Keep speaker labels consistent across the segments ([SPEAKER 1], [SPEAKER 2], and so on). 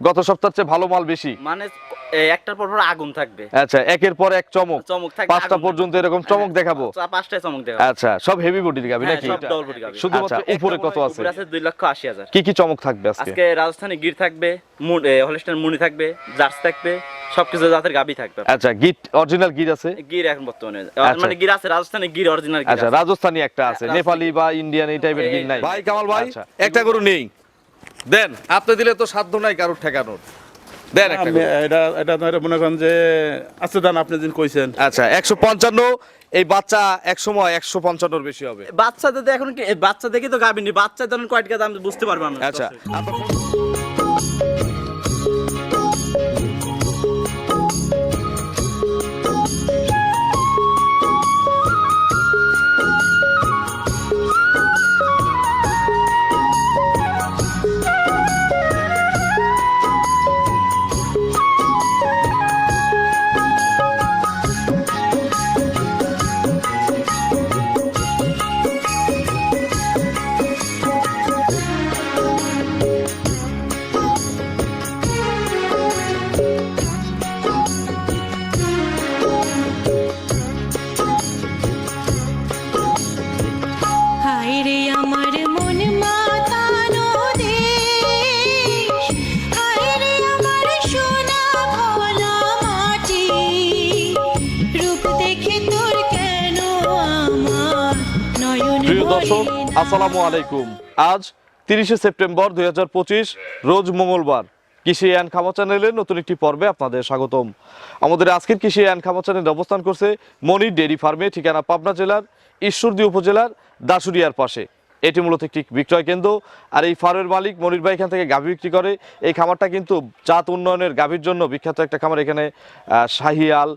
[SPEAKER 1] গত সপ্তাহের চেয়ে ভালো মাল বেশি।
[SPEAKER 2] মানে একটার পর পর আগুন থাকবে।
[SPEAKER 1] আচ্ছা একের পর এক চমক।
[SPEAKER 2] চমক থাকবে
[SPEAKER 1] পাঁচটা পর্যন্ত এরকম চমক
[SPEAKER 2] হ্যাঁ,
[SPEAKER 1] দেখাবো।
[SPEAKER 2] পাঁচটায় চমক দেখাবো।
[SPEAKER 1] আচ্ছা সব হেভি বডির গাবি
[SPEAKER 2] হ্যাঁ,
[SPEAKER 1] নাকি?
[SPEAKER 2] সব।
[SPEAKER 1] শুধুমাত্র
[SPEAKER 2] আচ্ছা,
[SPEAKER 1] উপরে কত আছে?
[SPEAKER 2] উপরে আছে দুই লক্ষ আশি হাজার।
[SPEAKER 1] কি কি চমক থাকবে আজকে?
[SPEAKER 2] আজকে রাজস্থানী গির থাকবে হলিস্টার মুনি থাকবে জার্স থাকবে সবকিছু জাতের গাবি থাকবে।
[SPEAKER 1] আচ্ছা গিট অরিজিনাল গিট আছে?
[SPEAKER 2] গির এখন বর্তমানে
[SPEAKER 1] আচ্ছা।
[SPEAKER 2] মানে গির আছে রাজস্থানী গির অরিজিনাল গির
[SPEAKER 1] আচ্ছা। রাজস্থানী একটা আছে নেপালি বা ইন্ডিয়ান এই টাইপের গিট নাই। ভাই কামাল ভাই
[SPEAKER 2] আচ্ছা।
[SPEAKER 1] একটা গরু নেই। দেন আপনি দিলে তো সাধ্য নাই কারোর ঠেকানোর। দেন একটা
[SPEAKER 3] আমি
[SPEAKER 1] গরু।
[SPEAKER 3] এটা এটা মনে করেন যে আছে দান আপনি দিন কইছেন।
[SPEAKER 1] আচ্ছা একশো পঞ্চান্ন এই বাচ্চা এক সময় একশো পঞ্চান্নর বেশি হবে।
[SPEAKER 2] বাচ্চাদের এখন কি বাচ্চা দেখে তো গাবিনি বাচ্চা ধরেন কয়টা দাম বুঝতে পারব আমরা
[SPEAKER 1] আচ্ছা। দর্শক, আসসালামু আলাইকুম। আজ তিরিশে সেপ্টেম্বর দুই হাজার পঁচিশ, রোজ মঙ্গলবার। কৃষি অ্যান্ড খামা চ্যানেলের নতুন একটি পর্বে আপনাদের স্বাগতম। আমাদের আজকের কৃষি অ্যান্ড খামা চ্যানেল অবস্থান করছে মনির ডেয়ারি ফার্মে, ঠিকানা পাবনা জেলার ঈশ্বরদী উপজেলার দাসুরিয়ার পাশে। এটি মূলত একটি বিক্রয় কেন্দ্র, আর এই ফার্মের মালিক মনির ভাই এখান থেকে গাভী বিক্রি করে। এই খামারটা কিন্তু জাত উন্নয়নের গাভীর জন্য বিখ্যাত একটা খামার। এখানে শাহিয়াল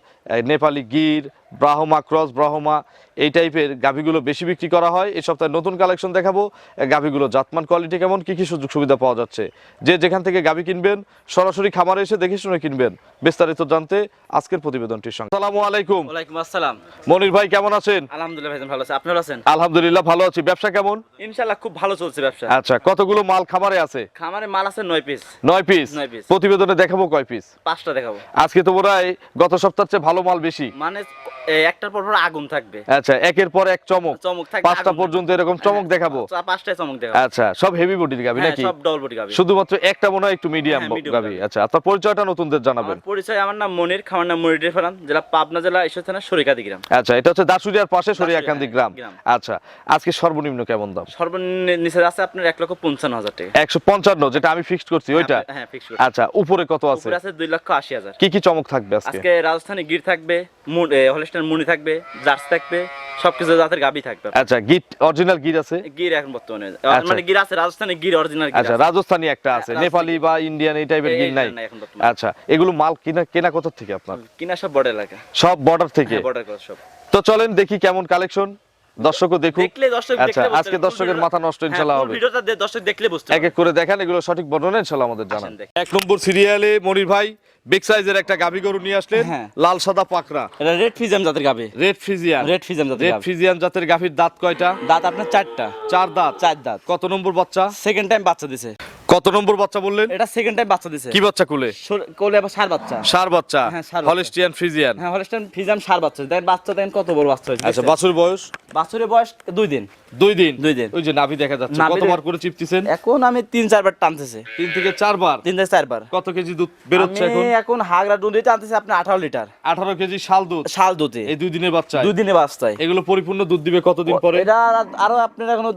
[SPEAKER 1] নেপালি গির ব্রাহ্মা ক্রস ব্রাহ্মা এই টাইপের গাভীগুলো বেশি বিক্রি করা হয়। এই সপ্তাহে নতুন কালেকশন দেখাবো। গাভীগুলো জাতমান কোয়ালিটি কেমন? কি কি সুযোগ সুবিধা পাওয়া যাচ্ছে? যে যেখান থেকে গাভী কিনবেন সরাসরি খামারে এসে দেখে শুনে কিনবেন। বিস্তারিত জানতে আজকের প্রতিবেদনটির সঙ্গে। আসসালামু আলাইকুম।
[SPEAKER 2] ওয়ালাইকুম আসসালাম।
[SPEAKER 1] মনির ভাই কেমন আছেন?
[SPEAKER 2] আলহামদুলিল্লাহ ভাইজান ভালো আছে। আপনারা আছেন?
[SPEAKER 1] আলহামদুলিল্লাহ ভালো আছি। ব্যবসা কেমন?
[SPEAKER 2] ইনশাআল্লাহ খুব ভালো চলছে ব্যবসা।
[SPEAKER 1] আচ্ছা কতগুলো মাল খামারে আছে?
[SPEAKER 2] খামারে মাল আছে নয় পিস
[SPEAKER 1] নয় পিস
[SPEAKER 2] নয় piece।
[SPEAKER 1] প্রতিবেদনে দেখাবো কয় পিস
[SPEAKER 2] পাঁচটা দেখাবো।
[SPEAKER 1] আজকে তো বোধ গত সপ্তাহের চেয়ে ভালো মাল বেশি।
[SPEAKER 2] মানে একটার পর পর আগুন থাকবে।
[SPEAKER 1] আচ্ছা একের পর এক চমক।
[SPEAKER 2] চমক থাকবে
[SPEAKER 1] পাঁচটা পর্যন্ত এরকম চমক
[SPEAKER 2] হ্যাঁ,
[SPEAKER 1] দেখাবো?
[SPEAKER 2] চা- পাঁচটায় চমক দেখাবো।
[SPEAKER 1] আচ্ছা সব হেভি গাবি
[SPEAKER 2] হ্যাঁ,
[SPEAKER 1] নাকি?
[SPEAKER 2] সব ডবল বডি গাবি।
[SPEAKER 1] শুধুমাত্র একটা মনে হয় একটু মিডিয়াম
[SPEAKER 2] হ্যাঁ,
[SPEAKER 1] গাবি। আচ্ছা আপনার পরিচয়টা নতুনদের জানাবেন।
[SPEAKER 2] পরিচয় আমার নাম মনির খামার নাম মনির ফারাম জেলা পাবনা জেলা ঈশ্বর থানা সরিকাদি গ্রাম।
[SPEAKER 1] আচ্ছা এটা হচ্ছে দাসুরিয়ার পাশে সরিয়াকান্দি গ্রাম। আচ্ছা আজকে সর্বনিম্ন কেমন দাম?
[SPEAKER 2] সর্বনিম্ন নিচে আছে আপনার এক লক্ষ পঞ্চান্ন হাজার টাকা।
[SPEAKER 1] একশো পঞ্চান্ন যেটা আমি ফিক্সড করছি ওইটা?
[SPEAKER 2] হ্যাঁ ফিক্স করে
[SPEAKER 1] আচ্ছা উপরে কত আছে?
[SPEAKER 2] উপরে আছে দুই লক্ষ আশি হাজার।
[SPEAKER 1] কি কি চমক থাকবে আজকে?
[SPEAKER 2] আজকে গির থাকবে হলিস্টার মুনি থাকবে জার্স থাকবে সবকিছু জাতের গাবি থাকবে।
[SPEAKER 1] আচ্ছা গিট অরিজিনাল গিট আছে?
[SPEAKER 2] গির এখন বর্তমানে
[SPEAKER 1] আচ্ছা।
[SPEAKER 2] মানে গির আছে রাজস্থানে গির অরিজিনাল গির
[SPEAKER 1] আচ্ছা রাজস্থানি একটা আছে নেপালি বা ইন্ডিয়ান এই টাইপের
[SPEAKER 2] গির
[SPEAKER 1] নাই। আচ্ছা এগুলো মাল কিনা কেনা কোথা থেকে আপনার?
[SPEAKER 2] কিনা সব বর্ডার এলাকা।
[SPEAKER 1] সব বর্ডার থেকে?
[SPEAKER 2] বর্ডার সব।
[SPEAKER 1] তো চলেন দেখি কেমন কালেকশন দর্শকও দেখুক।
[SPEAKER 2] দেখলে দর্শক
[SPEAKER 1] আচ্ছা
[SPEAKER 2] দেখলে বুঝতে
[SPEAKER 1] আজকে দর্শকের মাথা নষ্ট
[SPEAKER 2] হ্যাঁ, ফুল
[SPEAKER 1] হবে।
[SPEAKER 2] ভিডিওটা দর্শক দেখলে বুঝতে
[SPEAKER 1] এক এক করে দেখান এগুলো সঠিক বর্ণনা ইনশাআল্লাহ আমাদের জানান। এক নম্বর সিরিয়ালে মনির ভাই বিগ সাইজের একটা গাবি গরু নিয়ে আসলেন
[SPEAKER 2] হ্যাঁ।
[SPEAKER 1] লাল সাদা পাকরা
[SPEAKER 2] এটা রেড ফিজিয়াম জাতের গাবি
[SPEAKER 1] রেড ফিজিয়াম
[SPEAKER 2] রেড ফিজিয়াম জাতের
[SPEAKER 1] রেড ফিজিয়াম জাতের গাবির দাঁত কয়টা?
[SPEAKER 2] দাঁত আপনার চারটা।
[SPEAKER 1] চার দাঁত।
[SPEAKER 2] চার দাঁত।
[SPEAKER 1] কত নম্বর বাচ্চা?
[SPEAKER 2] সেকেন্ড টাইম বাচ্চা দিছে।
[SPEAKER 1] কত নম্বর বাচ্চা বললেন?
[SPEAKER 2] এটা সেকেন্ড টাইম বাচ্চা দিছে।
[SPEAKER 1] কি বাচ্চা কুলে?
[SPEAKER 2] কোলে আবার সার বাচ্চা।
[SPEAKER 1] সার বাচ্চা।
[SPEAKER 2] হ্যাঁ,
[SPEAKER 1] হলিস্টিয়ান ফ্রিজিয়ান।
[SPEAKER 2] হ্যাঁ হলস্টাইন ফিজাম সার বাচ্চা। দেখেন বাচ্চা দেখেন কত বড় বাচ্চা হয়েছে।
[SPEAKER 1] আচ্ছা বাছুর বয়স?
[SPEAKER 2] বাছুরের বয়স দুই দিন।
[SPEAKER 1] দুই দিন?
[SPEAKER 2] দুই দিন।
[SPEAKER 1] ওই যে নাভি দেখা যাচ্ছে। কতবার করে চিপতেছেন?
[SPEAKER 2] এখন আমি তিন চারবার টানতেছে।
[SPEAKER 1] তিন থেকে চারবার?
[SPEAKER 2] তিন থেকে চারবার।
[SPEAKER 1] কত কেজি দুধ বেরোচ্ছে
[SPEAKER 2] আমি
[SPEAKER 1] এখন?
[SPEAKER 2] এখন হাগরা দুধ টানতেছি আপনার আঠারো লিটার।
[SPEAKER 1] আঠারো কেজি শাল দুধ?
[SPEAKER 2] শাল দুধে।
[SPEAKER 1] এই দুই দিনের বাচ্চা
[SPEAKER 2] দুই দিনে বাচ্চায়।
[SPEAKER 1] এগুলো পরিপূর্ণ দুধ দিবে কতদিন পরে?
[SPEAKER 2] এটা আর- আরও আপনার এখনও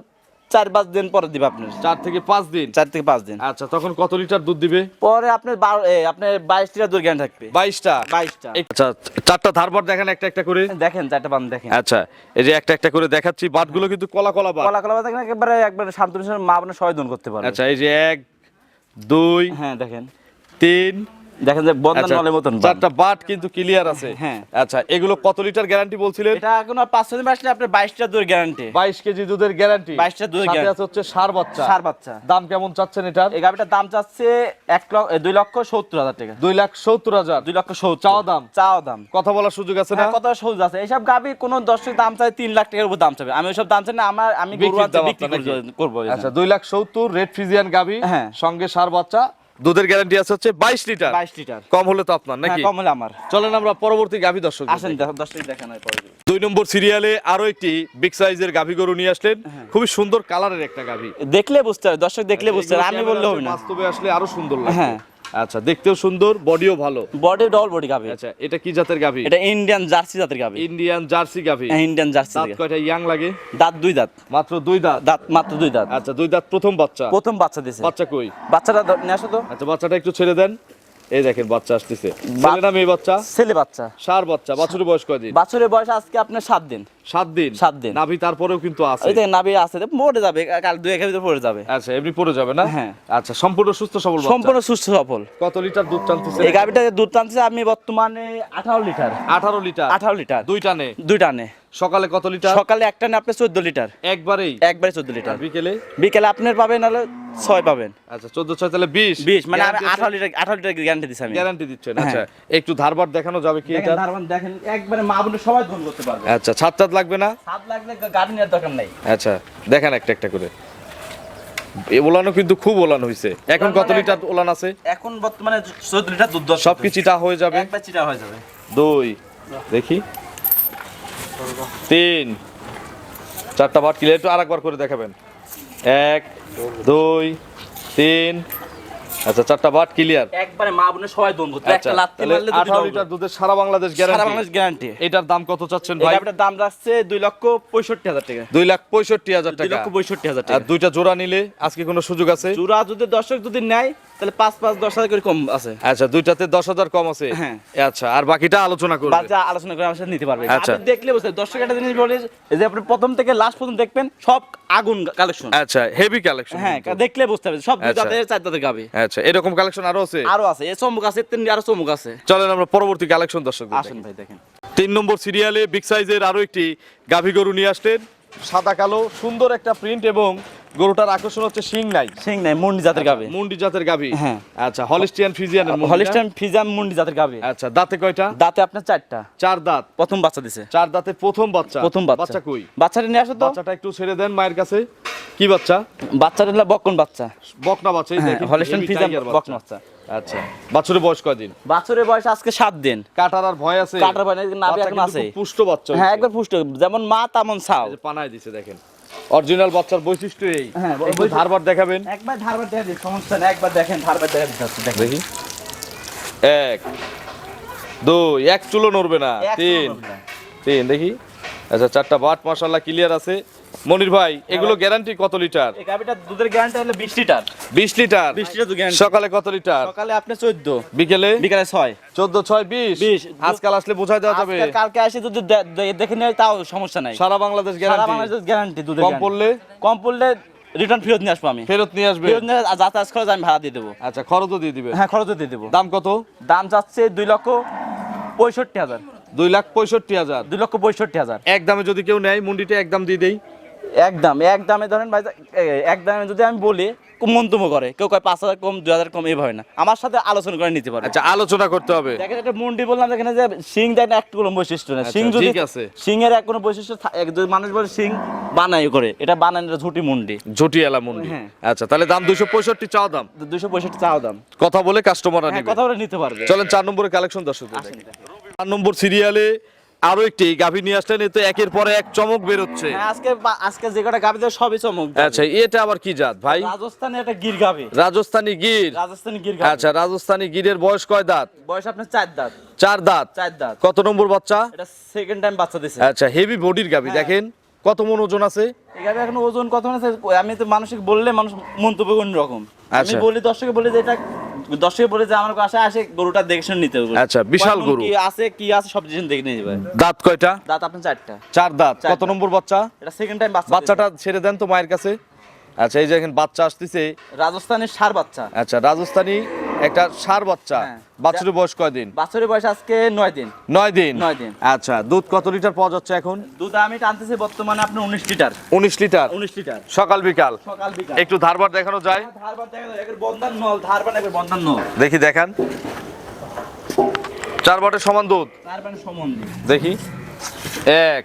[SPEAKER 2] চার পাঁচ দিন পরে দিবে আপনার।
[SPEAKER 1] চার থেকে পাঁচ দিন?
[SPEAKER 2] চার থেকে পাঁচ দিন।
[SPEAKER 1] আচ্ছা তখন কত লিটার দুধ দিবে?
[SPEAKER 2] পরে আপনার বারো আপনার বাইশ লিটার দুধ জ্ঞান থাকবে।
[SPEAKER 1] বাইশটা?
[SPEAKER 2] বাইশটা।
[SPEAKER 1] আচ্ছা চারটা ধারবার দেখেন একটা একটা করে।
[SPEAKER 2] দেখেন চারটা বান দেখেন।
[SPEAKER 1] আচ্ছা এই যে একটা একটা করে দেখাচ্ছি বাটগুলো কিন্তু কলা কলা বাট
[SPEAKER 2] কলা কলা দেখেন একেবারে একবারে শান্তনু মা আপনার সয়দন করতে পারে
[SPEAKER 1] আচ্ছা এই যে এক দুই
[SPEAKER 2] হ্যাঁ দেখেন।
[SPEAKER 1] তিন
[SPEAKER 2] দেখেন যে বন্ধন
[SPEAKER 1] আচ্ছা,
[SPEAKER 2] মলের মতন
[SPEAKER 1] চারটা বাট কিন্তু ক্লিয়ার আছে।
[SPEAKER 2] হ্যাঁ।
[SPEAKER 1] আচ্ছা এগুলো কত লিটার গ্যারান্টি বলছিলেন?
[SPEAKER 2] এটা এখন পাঁচ ছয় দিন আসলে আপনার বাইশ লিটার দুধ গ্যারান্টি
[SPEAKER 1] বাইশ কেজি দুধের গ্যারান্টি
[SPEAKER 2] 22 টা দুধের
[SPEAKER 1] সাথে আছে হচ্ছে সার বাচ্চা।
[SPEAKER 2] সার বাচ্চা।
[SPEAKER 1] দাম কেমন চাচ্ছেন এটার?
[SPEAKER 2] এই গাভিটার দাম চাচ্ছে এক লক্ষ দুই লক্ষ সত্তর হাজার টাকা।
[SPEAKER 1] দুই লাখ সত্তর হাজার।
[SPEAKER 2] দুই লক্ষ সত্তর।
[SPEAKER 1] চাওয়া দাম?
[SPEAKER 2] চাওয়া দাম।
[SPEAKER 1] কথা বলার সুযোগ আছে না?
[SPEAKER 2] হ্যাঁ, কত সহজ আছে। এইসব গাভি কোন দর্শক দাম চাই তিন লাখ টাকার উপর দাম চাবে। আমি ওইসব দাম চাই না আমার আমি গরু বিক্রি করবো-
[SPEAKER 1] আচ্ছা দুই লাখ সত্তর রেড ফ্রিজিয়ান গাবি
[SPEAKER 2] হ্যাঁ।
[SPEAKER 1] সঙ্গে সার বাচ্চা দুধের গ্যারান্টি আছে হচ্ছে বাইশ লিটার।
[SPEAKER 2] বাইশ লিটার।
[SPEAKER 1] কম হলে তো আপনার
[SPEAKER 2] হ্যাঁ
[SPEAKER 1] নাকি
[SPEAKER 2] কম হলে আমার।
[SPEAKER 1] চলেন আমরা পরবর্তী গাভী দর্শক
[SPEAKER 2] আসেন লিটার দেখানো হয়
[SPEAKER 1] দুই নম্বর সিরিয়ালে আরও একটি বিগ সাইজের গাভী গরু নিয়ে আসলেন।
[SPEAKER 2] হ্যাঁ।
[SPEAKER 1] খুবই সুন্দর কালারের একটা গাভী।
[SPEAKER 2] দেখলে বুঝতে হবে দর্শক দেখলে বুঝতে হবে আমি বললে হবে না।
[SPEAKER 1] বাস্তবে আসলে আরও সুন্দর লাগে
[SPEAKER 2] হ্যাঁ।
[SPEAKER 1] আচ্ছা দেখতেও সুন্দর বডিও ভালো।
[SPEAKER 2] বডি ডবল বডি গাবে
[SPEAKER 1] আচ্ছা এটা কি জাতের গাভী?
[SPEAKER 2] এটা ইন্ডিয়ান জার্সি জাতের গাবে
[SPEAKER 1] ইন্ডিয়ান জার্সি গাভী।
[SPEAKER 2] ইন্ডিয়ান জার্সি
[SPEAKER 1] দাঁত কয়টা ইয়াং লাগে?
[SPEAKER 2] দাঁত দুই দাঁত।
[SPEAKER 1] মাত্র দুই দাঁত?
[SPEAKER 2] দাঁত মাত্র দুই দাঁত।
[SPEAKER 1] আচ্ছা দুই দাঁত প্রথম বাচ্চা?
[SPEAKER 2] প্রথম বাচ্চা দিছে।
[SPEAKER 1] বাচ্চা কই?
[SPEAKER 2] বাচ্চাটা নিয়ে আসো তো।
[SPEAKER 1] আচ্ছা বাচ্চাটা একটু ছেড়ে দেন। এই দেখেন বাচ্চা আসতেছে। ছেলে না মেয়ে বাচ্চা?
[SPEAKER 2] ছেলে বাচ্চা।
[SPEAKER 1] সার বাচ্চা বাছুরের বয়স কয়দিন?
[SPEAKER 2] বাছুরের বয়স আজকে আপনার সাত দিন।
[SPEAKER 1] সাত দিন?
[SPEAKER 2] সাত দিন।
[SPEAKER 1] নাভি তারপরেও কিন্তু আছে।
[SPEAKER 2] ওই নাবি আছে মরে যাবে কাল দুই একের ভিতরে পড়ে যাবে।
[SPEAKER 1] আচ্ছা এমনি পড়ে যাবে না?
[SPEAKER 2] হ্যাঁ।
[SPEAKER 1] আচ্ছা সম্পূর্ণ সুস্থ সবল
[SPEAKER 2] সম্পূর্ণ সুস্থ সফল
[SPEAKER 1] কত লিটার দুধ টানতেছে?
[SPEAKER 2] এই গাভিটা দুধ টানছে আমি বর্তমানে আঠারো লিটার।
[SPEAKER 1] আঠারো লিটার?
[SPEAKER 2] আঠারো লিটার।
[SPEAKER 1] দুই টানে?
[SPEAKER 2] দুই টানে।
[SPEAKER 1] সকালে কত লিটার?
[SPEAKER 2] সকালে একটা না আপনি চোদ্দ লিটার।
[SPEAKER 1] একবারেই?
[SPEAKER 2] একবারে চোদ্দ লিটার।
[SPEAKER 1] বিকেলে?
[SPEAKER 2] বিকেলে আপনার পাবেন নাহলে ছয় পাবেন।
[SPEAKER 1] আচ্ছা চোদ্দ ছয় তাহলে বিশ?
[SPEAKER 2] বিশ মানে আমি আঠারো লিটার আঠারো লিটার গ্যারান্টি দিচ্ছি আমি।
[SPEAKER 1] গ্যারান্টি দিচ্ছেন
[SPEAKER 2] হ্যাঁ।
[SPEAKER 1] আচ্ছা। একটু ধারবার দেখানো যাবে কি এটা?
[SPEAKER 2] ধারবান দেখেন একবারে মা বোনের সবাই গ্রহণ করতে পারবে।
[SPEAKER 1] আচ্ছা টাদ লাগবে না?
[SPEAKER 2] সাত লাগলে গাড়ি নেওয়ার দরকার নাই।
[SPEAKER 1] আচ্ছা দেখান একটা একটা করে। এ ওলানো কিন্তু খুব ওলান হয়েছে এখন কত লিটার ওলান আছে?
[SPEAKER 2] এখন বর্তমানে চোদ্দ লিটার দুধ
[SPEAKER 1] সব কি চিটা হয়ে যাবে?
[SPEAKER 2] একবার চিটা হয়ে যাবে।
[SPEAKER 1] দুই দেখি। তিন। চারটা ভাট ক্লিয়ার একটু আরেকবার করে দেখাবেন। এক দুই তিন। আচ্ছা চারটা ভাট ক্লিয়ার
[SPEAKER 2] একবারে মা বোনের সবাই দম করতে
[SPEAKER 1] আচ্ছা
[SPEAKER 2] একটা লাত্তি মারলে দুটো
[SPEAKER 1] 18 লিটার দুধের সারা বাংলাদেশ
[SPEAKER 2] সারা বাংলাদেশ গ্যারান্টি
[SPEAKER 1] এটার দাম কত চাচ্ছেন ভাই?
[SPEAKER 2] গাভিটার দাম যাচ্ছে দুই লক্ষ পঁয়ষট্টি হাজার টাকা।
[SPEAKER 1] দুই লাখ পঁয়ষট্টি হাজার
[SPEAKER 2] দুই
[SPEAKER 1] টাকা।
[SPEAKER 2] লক্ষ পঁয়ষট্টি হাজার
[SPEAKER 1] আর দুইটা জোড়া নিলে আজকে কোনো সুযোগ আছে?
[SPEAKER 2] চূড়া যদি দর্শক যদি নেয় তাহলে পাঁচ পাঁচ দশ হাজার করে কম আছে।
[SPEAKER 1] আচ্ছা দুইটাতে দশ হাজার কম আছে?
[SPEAKER 2] হ্যাঁ।
[SPEAKER 1] আচ্ছা আর বাকিটা আলোচনা করবে।
[SPEAKER 2] বাচ্চা আলোচনা করে আমার সাথে নিতে পারবে।
[SPEAKER 1] আচ্ছা।
[SPEAKER 2] আপনি দেখলে বুঝতে দর্শক একটা জিনিস বলে এই যে আপনি প্রথম থেকে লাস্ট পর্যন্ত দেখবেন সব আগুন কালেকশন
[SPEAKER 1] আচ্ছা হেভি কালেকশন
[SPEAKER 2] হ্যাঁ দেখলে বুঝতে পারবে সব দুই
[SPEAKER 1] আচ্ছা।
[SPEAKER 2] দাঁতের চার দাঁতের গাবে
[SPEAKER 1] আচ্ছা এরকম কালেকশন আরও আছে?
[SPEAKER 2] আরও আছে এ চমুক আছে তিন আরও চমক আছে।
[SPEAKER 1] চলেন আমরা পরবর্তী কালেকশন দর্শক
[SPEAKER 2] আসেন ভাই দেখেন।
[SPEAKER 1] তিন নম্বর সিরিয়ালে বিগ সাইজের আরও একটি গাভী গরু নিয়ে আসলেন। সাদা কালো সুন্দর একটা প্রিন্ট এবং গরুটার আকর্ষণ হচ্ছে শিং নাই।
[SPEAKER 2] সিং নাই মুন্ডি জাতের গাবে
[SPEAKER 1] মুন্ডি জাতের গাভী?
[SPEAKER 2] হ্যাঁ।
[SPEAKER 1] আচ্ছা হলিস্টিয়ান ফিজিয়ান
[SPEAKER 2] হলিস্টাইন ফিজাম মুন্ডি জাতের গাবে
[SPEAKER 1] আচ্ছা দাঁতে কয়টা?
[SPEAKER 2] দাঁতে আপনার চারটা।
[SPEAKER 1] চার দাঁত।
[SPEAKER 2] প্রথম বাচ্চা দিছে।
[SPEAKER 1] চার দাঁতে প্রথম বাচ্চা?
[SPEAKER 2] প্রথম বাচ্চা।
[SPEAKER 1] বাচ্চা কই?
[SPEAKER 2] বাচ্চাটা নিয়ে আসো তো।
[SPEAKER 1] বাচ্চাটা একটু ছেড়ে দেন মায়ের কাছে। কি বাচ্চা?
[SPEAKER 2] বাচ্চাটা হলো বকন বাচ্চা।
[SPEAKER 1] বকনা বাচ্চা এই
[SPEAKER 2] হ্যাঁ
[SPEAKER 1] দেখেন,
[SPEAKER 2] হলিস্টাইন
[SPEAKER 1] heavy
[SPEAKER 2] ফিজাম বকন বাচ্চা।
[SPEAKER 1] আচ্ছা বাছুরের বয়স কয়দিন?
[SPEAKER 2] বাছুরের বয়স আজকে সাত দিন।
[SPEAKER 1] কাটার আর ভয় আছে?
[SPEAKER 2] কাটার ভয় নাই, নাভি এখন আছে।
[SPEAKER 1] পুষ্ট বাচ্চা
[SPEAKER 2] হ্যাঁ একবার পুষ্ট যেমন মা তেমন ছাও।
[SPEAKER 1] পানায় দিছে দেখেন। অরিজিনাল বাচ্চার বৈশিষ্ট্য এই।
[SPEAKER 2] হ্যাঁ,
[SPEAKER 1] ধারবার দেখাবেন।
[SPEAKER 2] একবার ধারবার দেখা দিন সমস্যা না একবার দেখেন ধারবার দেখা দিতে
[SPEAKER 1] দেখি। এক দুই এক চুলো নড়বে না তিন। তিন দেখি। আচ্ছা চারটা বাট মাশাল্লাহ ক্লিয়ার আছে। মনির ভাই এগুলো গ্যারান্টি কত লিটার
[SPEAKER 2] এই দুধের গ্যারান্টি হলো বিশ লিটার
[SPEAKER 1] বিশ লিটার
[SPEAKER 2] 20 লিটার দুধ।
[SPEAKER 1] সকালে কত লিটার
[SPEAKER 2] সকালে আপনি চোদ্দ।
[SPEAKER 1] বিকেলে?
[SPEAKER 2] বিকালে ছয়।
[SPEAKER 1] চোদ্দ ছয় বিশ?
[SPEAKER 2] 20
[SPEAKER 1] আজকাল আসলে বোঝাই দেওয়া যাবে।
[SPEAKER 2] কালকে আসে যদি দেখে নেয় তাও সমস্যা নাই।
[SPEAKER 1] সারা বাংলাদেশ
[SPEAKER 2] সারা
[SPEAKER 1] গ্যারান্টি
[SPEAKER 2] বাংলাদেশ গ্যারান্টি দুধের
[SPEAKER 1] কম পড়লে?
[SPEAKER 2] কম পড়লে রিটার্ন ফেরত নিয়ে আসব আমি।
[SPEAKER 1] ফেরত নিয়ে আসবে?
[SPEAKER 2] ফেরত নিয়ে যাতায়াত খরচ আমি ভাড়া দিয়ে দেবো।
[SPEAKER 1] আচ্ছা খরচও দিয়ে দিবে?
[SPEAKER 2] হ্যাঁ খরচও দিয়ে দেবো।
[SPEAKER 1] দাম কত?
[SPEAKER 2] দাম যাচ্ছে দুই লক্ষ পঁয়ষট্টি হাজার।
[SPEAKER 1] দুই লাখ পঁয়ষট্টি হাজার।
[SPEAKER 2] দুই লক্ষ পঁয়ষট্টি হাজার।
[SPEAKER 1] এক দামে যদি কেউ নেয় মুন্ডিটা এক দাম দিয়ে দেই।
[SPEAKER 2] একদম এক দামে ধরেন ভাই এক দামে যদি আমি বলি মন্তব্য করে। কেউ কয় পাঁচ হাজার কম দুই হাজার কম এভাবে না। আমার সাথে আলোচনা করে নিতে পারে।
[SPEAKER 1] আচ্ছা আলোচনা করতে হবে।
[SPEAKER 2] দেখেন একটা মুন্ডি বললাম এখানে যে সিং দেয় না একটু কোনো বৈশিষ্ট্য না
[SPEAKER 1] আচ্ছা,
[SPEAKER 2] সিং যদি
[SPEAKER 1] আছে।
[SPEAKER 2] সিং এর এক কোনো বৈশিষ্ট্য যদি মানুষ বলে সিং বানাই করে এটা বানানোর ঝুটি মুন্ডি।
[SPEAKER 1] ঝুটি এলা মুন্ডি।
[SPEAKER 2] হ্যাঁ।
[SPEAKER 1] আচ্ছা তাহলে দাম দুইশো পঁয়ষট্টি চাও দাম।
[SPEAKER 2] দুশো পঁয়ষট্টি চাও দাম।
[SPEAKER 1] কথা বলে কাস্টমাররা
[SPEAKER 2] হ্যাঁ কথা বলে নিতে পারবে।
[SPEAKER 1] চলেন চার নম্বরের কালেকশন দর্শক চার নম্বর সিরিয়ালে আরও একটি গাভী নিয়ে আসলেন এতে একের পরে এক চমক বেরোচ্ছে।
[SPEAKER 2] হ্যাঁ আজকে আজকে যে কটা গাভি দেয় সবই চমক
[SPEAKER 1] আচ্ছা এটা আবার কি জাত ভাই?
[SPEAKER 2] রাজস্থানে একটা গির গাভি।
[SPEAKER 1] রাজস্থানী গির?
[SPEAKER 2] রাজস্থানি গির গাভি।
[SPEAKER 1] আচ্ছা রাজস্থানী গিরের বয়স কয় দাঁত?
[SPEAKER 2] বয়স আপনার চার দাঁত।
[SPEAKER 1] চার দাঁত।
[SPEAKER 2] চার দাঁত।
[SPEAKER 1] কত নম্বর বাচ্চা?
[SPEAKER 2] এটা সেকেন্ড টাইম বাচ্চা দিছে।
[SPEAKER 1] আচ্ছা হেভি বডির গাভী
[SPEAKER 2] হ্যাঁ।
[SPEAKER 1] দেখেন কত মন ওজন আছে?
[SPEAKER 2] এই গাভি এখন ওজন কত আছে? আমি তো মানসিক বললে মানুষ মন্তব্য অন্য রকম আমি
[SPEAKER 1] আচ্ছা।
[SPEAKER 2] বলি দর্শকে বলি যে এটা দর্শকে বলে যে আমার কাছে আসে গরুটা দেখে শুনে নিতে হবে।
[SPEAKER 1] আচ্ছা, বিশাল গরু।
[SPEAKER 2] কি আছে কি আছে সব জিনিস দেখে নিয়ে যাবে।
[SPEAKER 1] দাঁত কয়টা?
[SPEAKER 2] দাঁত আপনি চারটা।
[SPEAKER 1] চার দাঁত। কত নম্বর বাচ্চা?
[SPEAKER 2] এটা সেকেন্ড টাইম বাচ্চা।
[SPEAKER 1] বাচ্চাটা ছেড়ে দেন তো মায়ের কাছে। আচ্ছা এই যে এখন বাচ্চা আসতেছে।
[SPEAKER 2] রাজস্থানের সার বাচ্চা।
[SPEAKER 1] আচ্ছা রাজস্থানী একটা সার বাচ্চা।
[SPEAKER 2] হ্যাঁ।
[SPEAKER 1] বাছুরের বয়স কয়দিন?
[SPEAKER 2] বাচ্চার বয়স আজকে নয় দিন।
[SPEAKER 1] নয় দিন?
[SPEAKER 2] নয় দিন।
[SPEAKER 1] আচ্ছা দুধ কত লিটার পাওয়া যাচ্ছে এখন?
[SPEAKER 2] দুধ আমি টানতেছি বর্তমানে আপনার উনিশ লিটার।
[SPEAKER 1] উনিশ লিটার?
[SPEAKER 2] উনিশ লিটার।
[SPEAKER 1] সকাল বিকাল?
[SPEAKER 2] সকাল বিকাল।
[SPEAKER 1] একটু ধারবার দেখানো যায়।
[SPEAKER 2] ধারবার দেখা যায়। বন্ধান নল ধারবার একের বন্ধান নল।
[SPEAKER 1] দেখি দেখান। চার বাটের সমান দুধ।
[SPEAKER 2] ধারবার সম্বন্ধে
[SPEAKER 1] দেখি। এক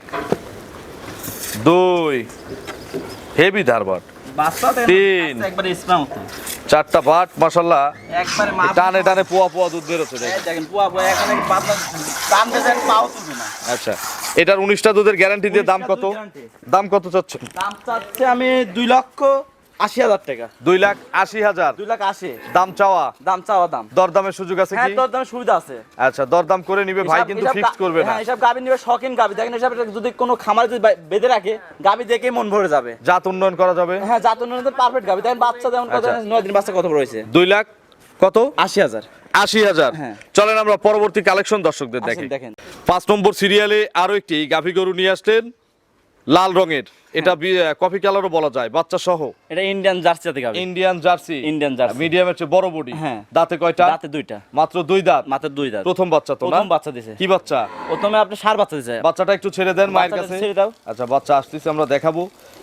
[SPEAKER 1] দুই। হেভি ধারবার।
[SPEAKER 2] বাচ্চা
[SPEAKER 1] তিন।
[SPEAKER 2] একবার স্প্রাম হতো
[SPEAKER 1] চারটা পাট মাসাল্লাহ টানে টানে পোয়া পোয়া দুধ বেরোচ্ছে আচ্ছা এটার উনিশটা দুধের গ্যারান্টি দিয়ে দাম কত? দাম কত
[SPEAKER 2] দাম চাচ্ছে আমি দুই লক্ষ আশি হাজার টাকা।
[SPEAKER 1] দুই লাখ আশি হাজার।
[SPEAKER 2] দুই লাখ আশি।
[SPEAKER 1] দাম চাওয়া?
[SPEAKER 2] দাম চাওয়া দাম।
[SPEAKER 1] দরদামের সুযোগ আছে
[SPEAKER 2] হ্যাঁ দামে সুবিধা আছে।
[SPEAKER 1] আচ্ছা দরদাম করে নিবে ভাই কিন্তু ফিক্স করবে না।
[SPEAKER 2] হ্যাঁ এসব গাবি নিবে শখিন গাবি। দেখেন এসব যদি কোনো খামার যদি বেঁধে রাখে গাবি দেখে মন ভরে যাবে।
[SPEAKER 1] জাত উন্নয়ন করা যাবে?
[SPEAKER 2] হ্যাঁ জাত উন্নয়ন পারফেক্ট গাবি। দেখেন বাচ্চা যেমন কত
[SPEAKER 1] আচ্ছা।
[SPEAKER 2] নয় দিন বাচ্চা কত হয়েছে?
[SPEAKER 1] দুই লাখ কত?
[SPEAKER 2] আশি হাজার।
[SPEAKER 1] আশি হাজার।
[SPEAKER 2] হ্যাঁ।
[SPEAKER 1] চলেন আমরা পরবর্তী কালেকশন দর্শকদের
[SPEAKER 2] আসেন,
[SPEAKER 1] দেখি।
[SPEAKER 2] দেখেন।
[SPEAKER 1] পাঁচ নম্বর সিরিয়ালে আরও একটি গাভী গরু নিয়ে আসলেন। লাল রঙের। এটা কফি কালারও বলা যায় বাচ্চা সহ।
[SPEAKER 2] এটা ইন্ডিয়ান জার্সি গাবি
[SPEAKER 1] ইন্ডিয়ান জার্সি
[SPEAKER 2] ইন্ডিয়ান জার্সি
[SPEAKER 1] মিডিয়ামের চেয়ে বড় বডি
[SPEAKER 2] হ্যাঁ।
[SPEAKER 1] দাঁতে কয়টা?
[SPEAKER 2] দাঁতে দুইটা।
[SPEAKER 1] মাত্র দুই দাঁত?
[SPEAKER 2] মাত্র দুই দাঁত।
[SPEAKER 1] প্রথম বাচ্চা তো না?
[SPEAKER 2] প্রথম বাচ্চা দিছে।
[SPEAKER 1] কি বাচ্চা?
[SPEAKER 2] প্রথমে আপনি সার বাচ্চা দিছে।
[SPEAKER 1] বাচ্চাটা একটু ছেড়ে দেন মায়ের কাছে।
[SPEAKER 2] ছেড়ে দাও।
[SPEAKER 1] আচ্ছা বাচ্চা আসতেছে আমরা দেখাবো।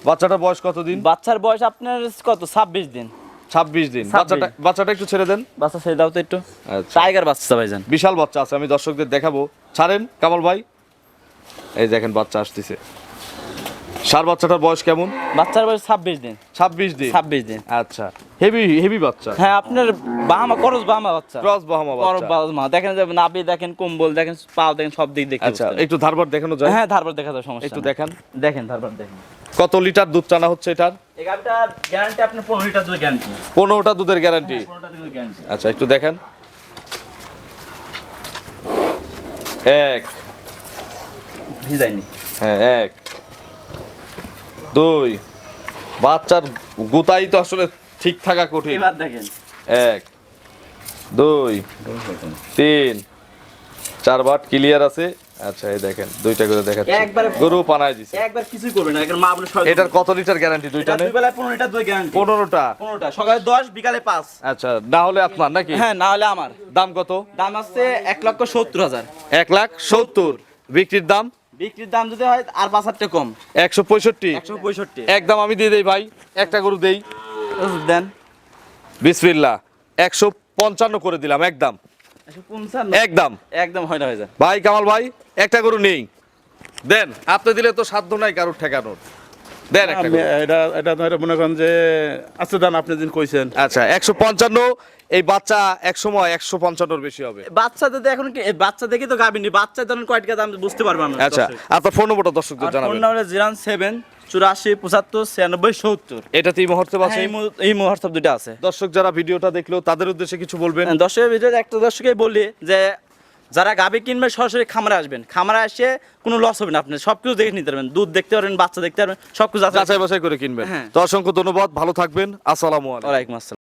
[SPEAKER 1] বাচ্চাটার বয়স কতদিন?
[SPEAKER 2] বাচ্চার বয়স আপনার কত? ছাব্বিশ দিন।
[SPEAKER 1] ছাব্বিশ দিন। বাচ্চাটা বাচ্চাটা একটু ছেড়ে দেন।
[SPEAKER 2] বাচ্চা ছেড়ে দাও তো একটু।
[SPEAKER 1] আচ্ছা।
[SPEAKER 2] টাইগার বাচ্চা ভাইজান।
[SPEAKER 1] বিশাল বাচ্চা আছে আমি দর্শকদের দেখাবো। ছাড়েন কামাল ভাই। এই দেখেন বাচ্চা আসতেছে। সার বাচ্চাটার বয়স কেমন?
[SPEAKER 2] বাচ্চার বয়স ছাব্বিশ দিন।
[SPEAKER 1] ছাব্বিশ দিন?
[SPEAKER 2] ছাব্বিশ দিন।
[SPEAKER 1] আচ্ছা। হেভি হেভি বাচ্চা?
[SPEAKER 2] হ্যাঁ আপনার বাহামা করস বাহামা বাচ্চা।
[SPEAKER 1] ক্রস বাহামা
[SPEAKER 2] করস বাহামা। দেখেন যে নাভি দেখেন কম্বল দেখেন পাও দেখেন সব দিক দেখতে
[SPEAKER 1] আচ্ছা একটু ধারবার দেখানো যায়?
[SPEAKER 2] হ্যাঁ ধারবার দেখা যায় সমস্যা
[SPEAKER 1] একটু দেখেন।
[SPEAKER 2] দেখেন ধারবার দেখেন।
[SPEAKER 1] কত লিটার দুধ টানা হচ্ছে এটার?
[SPEAKER 2] গ্যারান্টি আপনার পনেরো লিটার দুধ গ্যারান্টি
[SPEAKER 1] পনেরোটা দুধের গ্যারান্টি
[SPEAKER 2] পনেরোটা দুধ গ্যারান্টি
[SPEAKER 1] আচ্ছা একটু দেখেন। এক।
[SPEAKER 2] ভিজাইনি।
[SPEAKER 1] হ্যাঁ এক। দুই। বাচ্চার গোতাই তো আসলে ঠিক থাকা কঠিন।
[SPEAKER 2] দেখেন।
[SPEAKER 1] এক দুই তিন। চার বাট ক্লিয়ার আছে। আচ্ছা এই দেখেন দুইটা করে দেখাচ্ছি।
[SPEAKER 2] একবারে-
[SPEAKER 1] গরু পানায় দিছে।
[SPEAKER 2] একবার কিছুই করবে না এখন মা আপনি সকালে
[SPEAKER 1] এটার কত লিটার গ্যারান্টি দুইটা
[SPEAKER 2] এটা দুই পনেরো লিটার দুধ গ্যারান্টি
[SPEAKER 1] পনেরোটা।
[SPEAKER 2] পনেরোটা। সকালে দশ বিকালে পাঁচ।
[SPEAKER 1] আচ্ছা না হলে আপনার নাকি?
[SPEAKER 2] হ্যাঁ না হলে আমার।
[SPEAKER 1] দাম কত?
[SPEAKER 2] দাম আছে এক লক্ষ সত্তর হাজার।
[SPEAKER 1] এক লাখ সত্তর। বিক্রির দাম?
[SPEAKER 2] বিক্রির দাম যদি হয় আর পাঁচ হাজার কম।
[SPEAKER 1] একশো পঁয়ষট্টি।
[SPEAKER 2] একশো পঁয়ষট্টি।
[SPEAKER 1] একদম আমি দিয়ে দেই ভাই একটা গরু দেই।
[SPEAKER 2] দেন।
[SPEAKER 1] বিসমিল্লা একশো পঞ্চান্ন করে দিলাম একদম। একদম।
[SPEAKER 2] একদম হয় না হয়ে যায়।
[SPEAKER 1] ভাই কামাল ভাই একটা গরু নেই। দেন আপনি দিলে তো সাধ্য নাই কারোর ঠেকানোর। দেন একটা
[SPEAKER 3] এটা এটা ধরে মনে করেন যে আচ্ছা দান আপনি দিন কইছেন।
[SPEAKER 1] আচ্ছা একশো পঞ্চান্ন এই বাচ্চা এক সময় একশো পঞ্চান্নর বেশি হবে।
[SPEAKER 2] বাচ্চা যদি এখন বাচ্চা দেখি তো গাবিনি বাচ্চা ধরেন কয়টা দাম বুঝতে পারবেন না
[SPEAKER 1] আচ্ছা আপনার ফোন নম্বরটা দর্শকদের
[SPEAKER 2] ফোন
[SPEAKER 1] জানাবেন।
[SPEAKER 2] নাম্বার সেভেন চুরাশি পঁচাত্তর ছিয়ানব্বই সত্তর।
[SPEAKER 1] এটাতে এই মুহূর্তে
[SPEAKER 2] হ্যাঁ,
[SPEAKER 1] আছে
[SPEAKER 2] এই মুহূর্তে- এই দুটো আছে।
[SPEAKER 1] দর্শক যারা ভিডিওটা দেখল তাদের উদ্দেশ্যে কিছু বলবেন।
[SPEAKER 2] দর্শকের ভিতরে একটা দর্শকে বলি যে যারা গাভী কিনবে সরাসরি খামারে আসবেন। খামারে আসে কোনো লস হবে না আপনি সব কিছু দেখে নিতে পারবেন। দুধ দেখতে পারবেন বাচ্চা দেখতে পারবেন সব কিছু
[SPEAKER 1] যাচাই বাছাই করে কিনবেন।
[SPEAKER 2] হ্যাঁ।
[SPEAKER 1] তো অসংখ্য ধন্যবাদ ভালো থাকবেন। আসসালামু আলাইকুম।
[SPEAKER 2] ওয়ালাইকুম আসসালাম।